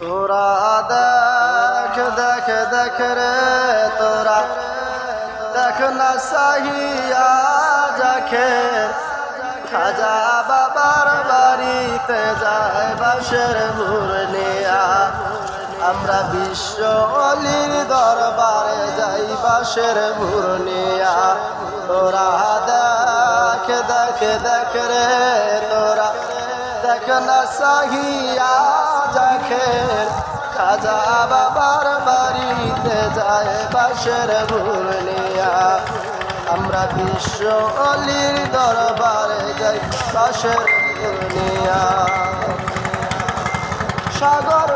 তোরা দেখ দেখ দেখ রে তোরা। দেখ না সাহিয়া যাখে খাজা বাবার বাড়িতে যায় বাসের ভুরনিয়া আমরা বিশ্ব অলির দরবারে যাই বাসের ভুরনিয়া তোরা দেখ দেখ দেখ রে তোরা। দেখ না সাহিয়া যায় ভুলিয়া আমরা বিশ্ব অলির দরবারে যাই আশের ভুলিয়া সাগর